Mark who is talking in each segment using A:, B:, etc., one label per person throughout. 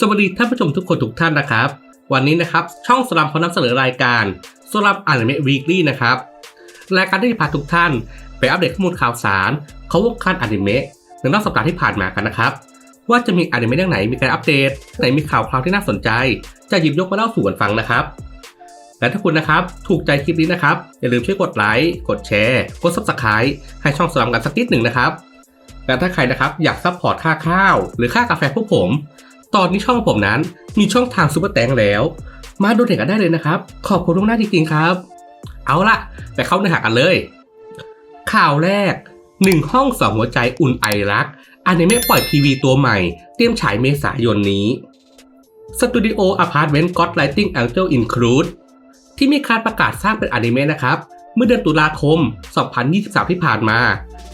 A: สวัสดีท่านผู้ชมทุกคนทุกท่านนะครับ วันนี้นะครับ ช่องสลัมพอนำเสนอรายการสลัมอนิเมะวีคลี่นะครับ รายการที่จะพาทุกท่าน ไปอัปเดตข้อมูลข่าวสารเของวงการอนิเมะในรอบสัปดาห์ที่ผ่านมากันนะครับ ว่าจะมีอนิเมะเรื่องไหนมีการอัปเดตไหนมีข่าวคราวที่น่าสนใจ จะหยิบยกมาเล่าสู่กันฟังนะครับและถ้าคุณนะครับ ถูกใจคลิปนี้นะครับ อย่าลืมช่วยกดไลค์กดแชร์กด subscribe ให้ช่องสลัมกันสักนิดหนึ่งนะครับและถ้าใครนะครับอยากซัพพอร์ตค่าข้าว หรือค่ากาแฟพวกผม ตอนนี้ช่องผมนั้น มีช่องทางซูเปอร์แตงแล้ว มาดูเด็กกันได้เลยนะครับ ขอบคุณทุกหน้าจริงๆครับ เอาละไปเข้าเนื้อหากันเลย ข่าวแรก1ห้องสองหัวใจอุ่นไอรักอนิเมะปล่อยพีวีตัวใหม่ เตรียมฉายเมษายนนี้สตูดิโออพาร์ตเมนต์ก็ d ไลติงแองเจิลอินคลูดที่มีการประกาศสร้างเป็นอนิเมะนะครับ เมื่อเดือนตุลาคม 2023 ที่ผ่านมา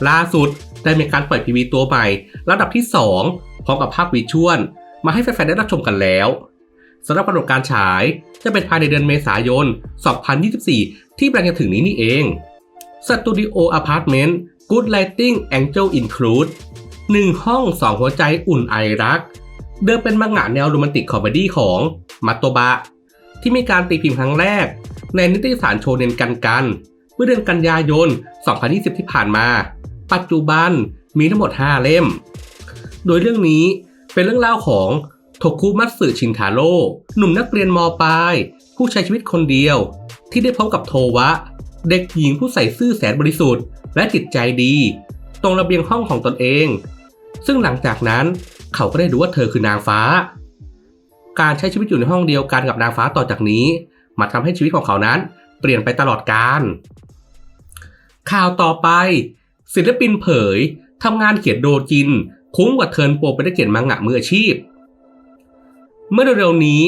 A: ล่าสุดได้มีการปล่อยพีวีตัวใหม่ระดับที่ 2 พร้อมกับภาพวิชวล มาให้แฟนๆได้รับชมกันแล้วสำหรับกำหนดการฉายจะเป็นภายในเดือนเมษายน 2024 ที่กำลังจะถึงนี้นี่เองสตูดิโออพาร์ตเมนต์ Good Lighting Angel Include 1ห้อง2หัวใจอุ่นไอรัก เดิมเป็นมังงะแนวโรแมนติกคอมเมดี้ของมัตโตบะ ที่มีการตีพิมพ์ครั้งแรก ในนิตยสารโชเนนกันกัน เมื่อเดือนกันยายน 2020 ที่ผ่านมา ปัจจุบันมีทั้งหมด 5 เล่ม โดยเรื่องนี้ เป็นเรื่องเล่าของโทคุมัตสึชินทาโร่หนุ่มนักเรียนมปลาย ผู้ใช้ชีวิตคนเดียว ที่ได้พบกับโทวะ เด็กหญิงผู้ใส่ซื่อแสนบริสุทธิ์ และจิตใจดี ตรงระเบียงห้องของตนเอง ซึ่งหลังจากนั้นเขาก็ได้รู้ว่าเธอคือนางฟ้า การใช้ชีวิตอยู่ในห้องเดียวกันกับนางฟ้าต่อจากนี้ มาทำให้ชีวิตของเขานั้น เปลี่ยนไปตลอดกาลข่าวต่อไป ศิลปินเผยทำงานเขียนโดจิน คุ้มกว่าเทิร์นโปรเป็นนักเขียนมังงะมืออาชีพ เมื่อเร็วๆนี้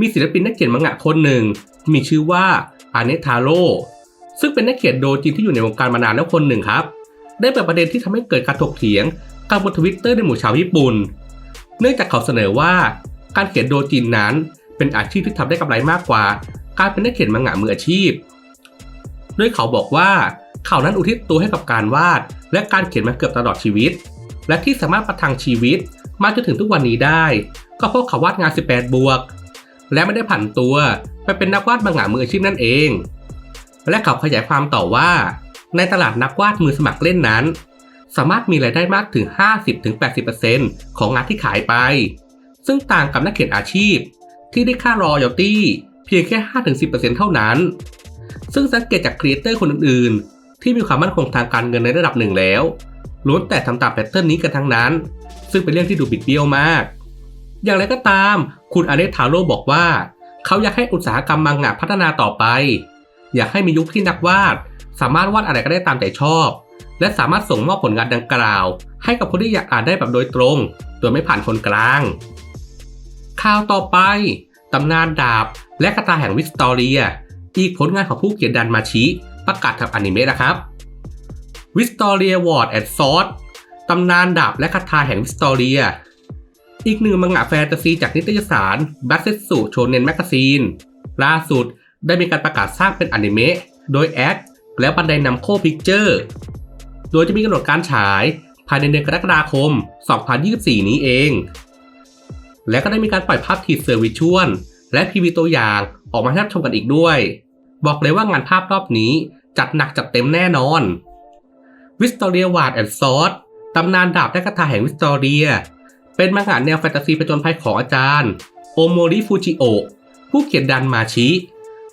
A: มีศิลปินนักเขียนมังงะคนหนึ่ง มีชื่อว่าอาเนทาโร่ซึ่งเป็นนักเขียนโดจินที่อยู่ในวงการมานานแล้วคนหนึ่งครับ ได้เปิดประเด็นที่ทำให้เกิดการถกเถียงกันบนทวิตเตอร์ในหมู่ชาวญี่ปุ่น เนื่องจากเขาเสนอว่าการเขียนโดจินนั้นเป็นอาชีพที่ทำได้กำไรมากกว่า การเป็นนักเขียนมังงะมืออาชีพโดยเขาบอกว่าเขานั้นอุทิศตัวให้กับการวาด และการเขียนมาเกือบตลอดชีวิต และที่สามารถประทังชีวิตมาจนถึงทุกวันนี้ได้ ก็เพราะเขาวาดงาน 18 บวก และไม่ได้ผันตัวไปเป็นนักวาดมังงะมืออาชีพนั่นเอง และเขาขยายความต่อว่า ในตลาดนักวาดมือสมัครเล่นนั้น สามารถมีรายได้มากถึง 50-80%ของงานที่ขายไป ซึ่งต่างกับนักเขียนอาชีพ ที่ได้ค่ารอยตี้เพียงแค่ 5-10%เท่านั้น ซึ่งสังเกตจากครีเอเตอร์คนอื่นๆ ที่มีความมั่นคงทางการเงินในระดับหนึ่งแล้ว ล้วนแต่ทำตามแพทเทิร์นนี้กันทั้งนั้น ซึ่งเป็นเรื่องที่ดูบิดเบี้ยวมาก อย่างไรก็ตาม คุณอาเนทาโร่บอกว่า เขาอยากให้อุตสาหกรรมมังงะพัฒนาต่อไป อยากให้มียุคที่นักวาด สามารถวาดอะไรก็ได้ตามใจชอบ และสามารถส่งมอบผลงานดังกล่าว ให้กับคนที่อยากอ่านได้แบบโดยตรง โดยไม่ผ่านคนกลาง ข่าวต่อไปตำนานดาบ และคาถาแห่งวิสตอเรีย อีกผลงานของผู้เขียนดันมาชิประกาศทำอนิเมะนะครับ วิสตอเรียวอร์ดแอนด์ซอสตำนานดาบและคาถาแห่งวิสตอเรีย อีกหนึ่งมังงะแฟนตาซีจากนิตยสารบัสเซสุโชเนนแมกซีนล่าสุดได้มีการประกาศสร้างเป็นอนิเมะโดยแอคและบันไดนำโคพิกเจอร์ โดยจะมีกำหนดการฉายภายในเดือนกรกฎาคม 2024 นี้เอง และก็ได้มีการปล่อยภาพทีเซอร์วิชวลและพีวีตัวอย่างออกมาให้ชมกันอีกด้วย บอกเลยว่างานภาพรอบนี้จัดหนักจัดเต็มแน่นอน วิสตอเรียวาร์ดแอนด์ซอสตำนานดาบและคาถาแห่งวิสตอเรีย เป็นมังงะแนวแฟนตาซีผจญภัยของอาจารย์ โอโมริฟูจิโอะผู้เขียนดันมาชิ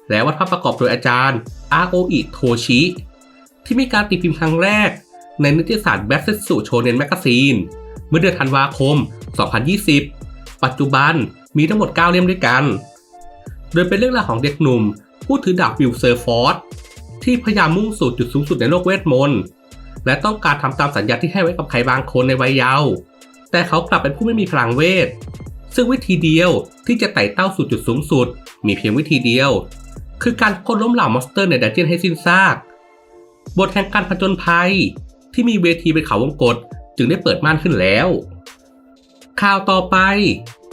A: และวาดภาพประกอบโดยอาจารย์อาโออิโทชิ ที่มีการตีพิมพ์ครั้งแรก ในนิตยสารแบสเซสุโชเนนแมกซีน เมื่อเดือนธันวาคม 2020 ปัจจุบันมีทั้งหมด 9 เล่มด้วยกัน โดยเป็นเรื่องราวของเด็กหนุ่ม ผู้ถือดาบวิลเซอร์ฟอร์ดที่พยายามมุ่งสู่จุดสูงสุดในโลกเวทมนต์ และต้องการทำตามสัญญาที่ให้ไว้กับใครบางคนในวัยเยาว์แต่เขากลับเป็นผู้ไม่มีพลังเวท ซึ่งวิธีเดียวที่จะไต่เต้าสู่จุดสูงสุด มีเพียงวิธีเดียว คือการค้นล้มเหล่ามอนสเตอร์ในดันเจียนให้สิ้นซาก บทแห่งการผจญภัย ที่มีเวทีเป็นเขาวงกฏจึงได้เปิดม่านขึ้นแล้ว ข่าวต่อไป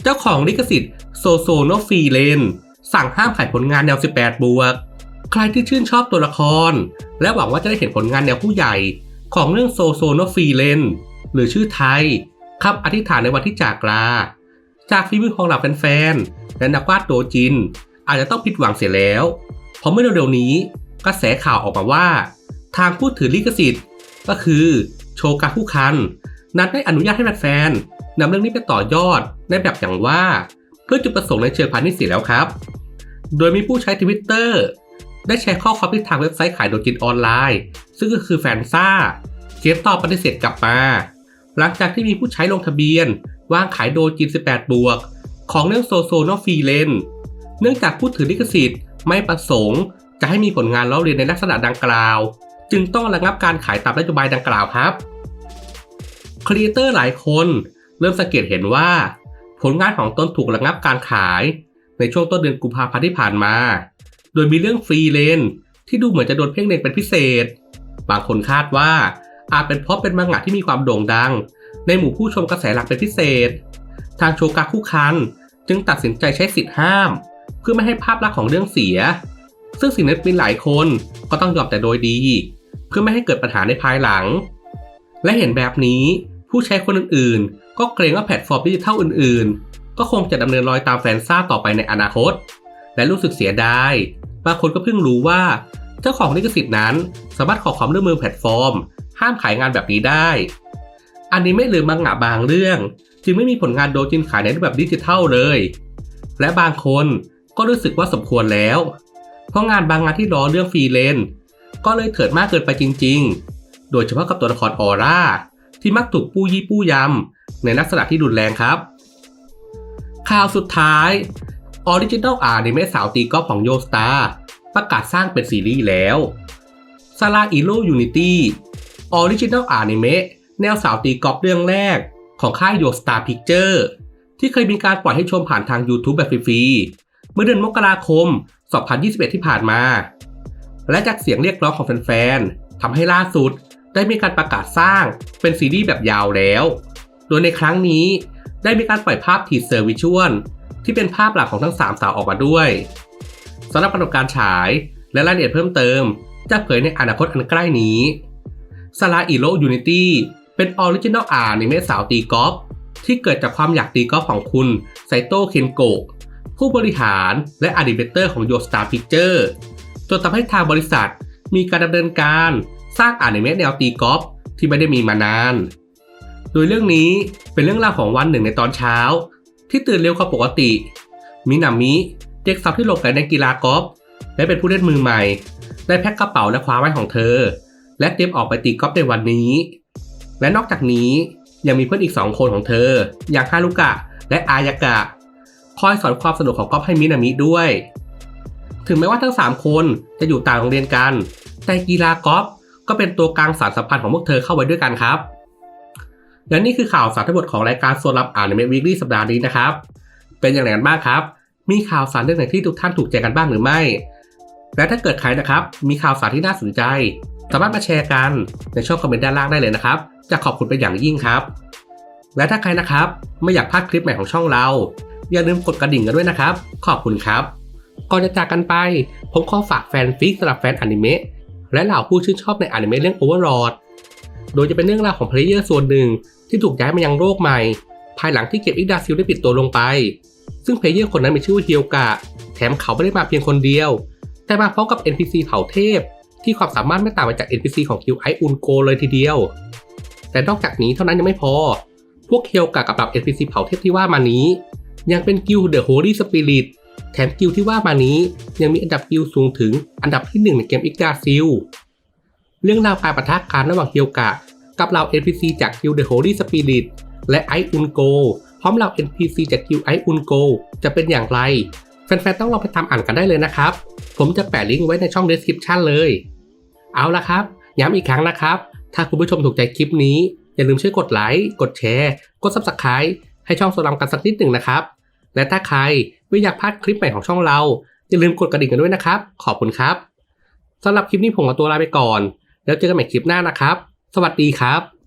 A: เจ้าของลิขสิทธิ์โซโซโนฟีเลนสั่งห้ามขายผลงานแนว 18 บวก ใครที่ชื่นชอบตัวละคร และหวังว่าจะได้เห็นผลงานแนวผู้ใหญ่ ของเรื่องโซโซโนฟีเลนหรือชื่อไทยคำอธิษฐานในวันที่จากลา จากฝีมือของเหล่าแฟนๆ และนักวาดโดจิน อาจจะต้องผิดหวังเสียแล้ว เพราะเมื่อเร็วๆนี้กระแสข่าวออกมาว่า ทางผู้ถือลิขสิทธิ์ ก็คือโชกาคุคัน นั้นได้อนุญาตให้แฟนๆนำเรื่องนี้ไปต่อยอดในแบบอย่างว่า เพื่อจุดประสงค์ในเชิงพาณิชย์เสียแล้วครับ โดยมีผู้ใช้ทวิตเตอร์ ได้แชร์ข้อความที่ทางเว็บไซต์ขายโดจินออนไลน์ ซึ่งก็คือแฟนซ่าเขียนตอบปฏิเสธกลับมา หลังจากที่มีผู้ใช้ลงทะเบียนวางขายโดจิน 18 บวก ของเรื่องโซโซนอฟรีเลนเนื่องจากผู้ถือลิขสิทธิ์ไม่ประสงค์ จะให้มีผลงานล้อเลียนในลักษณะดังกล่าว จึงต้องระงับการขายตามนโยบายดังกล่าวครับครีเอเตอร์หลายคนเริ่มสังเกตเห็นว่า ผลงานของตนถูกระงับการขาย ในช่วงต้นเดือนกุมภาพันธ์ที่ผ่านมา โดยมีเรื่องฟรีเลนที่ดูเหมือนจะโดนเพ่งเล็งเป็นพิเศษ บางคนคาดว่าอาจเป็นเพราะเป็นมังงะที่มีความโด่งดัง ในหมู่ผู้ชมกระแสหลักเป็นพิเศษ ทางโชกาคุคันจึงตัดสินใจใช้สิทธิ์ห้าม เพื่อไม่ให้ภาพลักษณ์ของเรื่องเสีย ซึ่งศิลปินหลายคนก็ต้องยอมแต่โดยดี เพื่อไม่ให้เกิดปัญหาในภายหลัง และเห็นแบบนี้ผู้ใช้คนอื่นๆ ก็เกรงว่าแพลตฟอร์มดิจิทัลอื่นๆ ก็คงจะดำเนินรอยตามแฟนซ่าต่อไปในอนาคต และรู้สึกเสียดาย บางคนก็เพิ่งรู้ว่า เจ้าของลิขสิทธิ์นั้น สามารถขอความร่วมมือแพลตฟอร์ม ห้ามขายงานแบบนี้ได้ อันนี้ไม่หรือมังงะบางเรื่อง จึงไม่มีผลงานโดจินขายในรูปแบบดิจิทัลเลย และบางคนก็รู้สึกว่าสมควรแล้ว เพราะงานบางงานที่รอเรื่องฟรีเลนก็เลยเถิดมากเกินไปจริง ๆ โดยเฉพาะกับตัวละครออร่าที่มักถูกปู้ยี่ปู้ยำ ในลักษณะที่รุนแรงครับ ข่าวสุดท้ายออริจิน l ลอาร์ในเมสาวตีกอล์ฟของโยสตาร์ ประกาศสร้างเป็นซีรีส์แล้วซาราอิโรยูนิตี้ออริจิน l ลอาร์ในเมะแนวสาวตีกอล์ฟเรื่องแรกของค่ายโยสตาร์พิกเจอร์ที่เคยมีการปล่อยให้ชมผ่านทาง YouTube แบบฟรีๆ เมื่อเดือนมกราคม 2021 ที่ผ่านมา และจากเสียงเรียกร้องของแฟนๆทำให้ล่าสุดได้มีการประกาศสร้างเป็นซีรีส์แบบยาวแล้ว โดยในครั้งนี้ได้มีการปล่อยภาพทีเซอร์วิชวลที่เป็นภาพหลักของทั้ง 3 สาวออกมาด้วย สำหรับกำหนดการฉายและรายละเอียดเพิ่มเติม จะเผยในอนาคตอันใกล้นี้ซาราอิโรยูนิตี้เป็นออริจินอลอาร์ในเมสาวตีกอล์ฟที่เกิดจากความอยากตีกอล์ฟของคุณไซโตเคนโกะผู้บริหารและอดีเบเตอร์ของโยสตาร์พิกเจอร์จนทำให้ทางบริษัทมีการดำเนินการสร้างอนิเมะแนวตีกอล์ฟที่ไม่ได้มีมานาน โดยเรื่องนี้เป็นเรื่องราวของวันหนึ่งในตอนเช้า ที่ตื่นเร็วกว่าปกติ มินามิ เด็กสาวที่หลงไหลในกีฬากอล์ฟและเป็นผู้เล่นมือใหม่ ได้แพ็คกระเป๋าและคว้าไว้ของเธอ และเตรียมออกไปตีกอล์ฟในวันนี้ และนอกจากนี้ยังมีเพื่อนอีกสองคนของเธอ อย่างฮารุกะ และอายากะ คอยสอนความสนุกของกอล์ฟให้มินามิด้วย ถึงแม้ว่าทั้ง 3 คนจะอยู่ต่างโรงเรียนกัน แต่กีฬากอล์ฟก็เป็นตัวกลางสารสัมพันธ์ของพวกเธอเข้าไว้ด้วยกันครับ และนี่คือข่าวสารทั้งหมดของรายการโซลับอ่านในเมวีคลี่สัปดาห์นี้นะครับ เป็นอย่างไรกันบ้างครับ มีข่าวสารเรื่องไหนที่ทุกท่านถูกใจกันบ้างหรือไม่ และถ้าเกิดใครนะครับ มีข่าวสารที่น่าสนใจ สามารถมาแชร์กันในช่องคอมเมนต์ด้านล่างได้เลยนะครับ จะขอบคุณเป็นอย่างยิ่งครับ และถ้าใครนะครับไม่อยากพลาดคลิปใหม่ของช่องเรา อย่าลืมกดกระดิ่งกันด้วยนะครับ ขอบคุณครับ ก่อนจะจากกันไป ผมขอฝากแฟนฟิกสำหรับแฟนอนิเมะและเหล่าผู้ชื่นชอบในอนิเมะเรื่อง Overlord โดยจะเป็นเรื่องราวของเพลเยอร์ส่วนหนึ่งที่ถูกย้ายมายังโลกใหม่ ภายหลังที่เก็บอิกดาซิลได้ปิดตัวลงไป ซึ่งเพลเยอร์คนนั้นมีชื่อว่าเฮียวกะ แถมเขาไม่ได้มาเพียงคนเดียว แต่มาพร้อมกับ NPC เผ่าเทพ ที่ความสามารถไม่ต่างไปจาก NPC ของคิวไออุนโกเลยทีเดียว แต่นอกจากนี้เท่านั้นยังไม่พอ พวกเฮียวกะกับเหล่า NPC เผ่าเทพที่ว่ามานี้ ยังเป็นกิลเดอะโฮลี่สปิริตแถมกิลที่ว่ามานี้ยังมีอันดับกิลสูงถึงอันดับที่ 1 ในเกมอิกดาซิล เรื่องราวการประทะกันระหว่างเฮียวกะ กับเหล่า NPC จากกิลเดอะโฮลี่สปิริตและไออุนโก พร้อมเหล่า NPC จากกิลไออุนโกจะเป็นอย่างไร แฟนๆ ต้องลองไปตามอ่านกันได้เลยนะครับ ผมจะแปะลิงก์ไว้ในช่อง description เลย เอาละครับ ย้ำอีกครั้งนะครับ ถ้าคุณผู้ชมถูกใจคลิปนี้ อย่าลืมช่วยกดไลค์ กดแชร์ กด subscribe ให้ช่องโซลัมกันสักนิดหนึ่งนะครับ และถ้าใครไม่อยากพลาดคลิปใหม่ของช่องเรา อย่าลืมกดกระดิ่งกันด้วยนะครับ ขอบคุณครับสำหรับคลิปนี้ผมขอตัวลาไปก่อน แล้วเจอกันใหม่คลิปหน้านะครับ สวัสดีครับ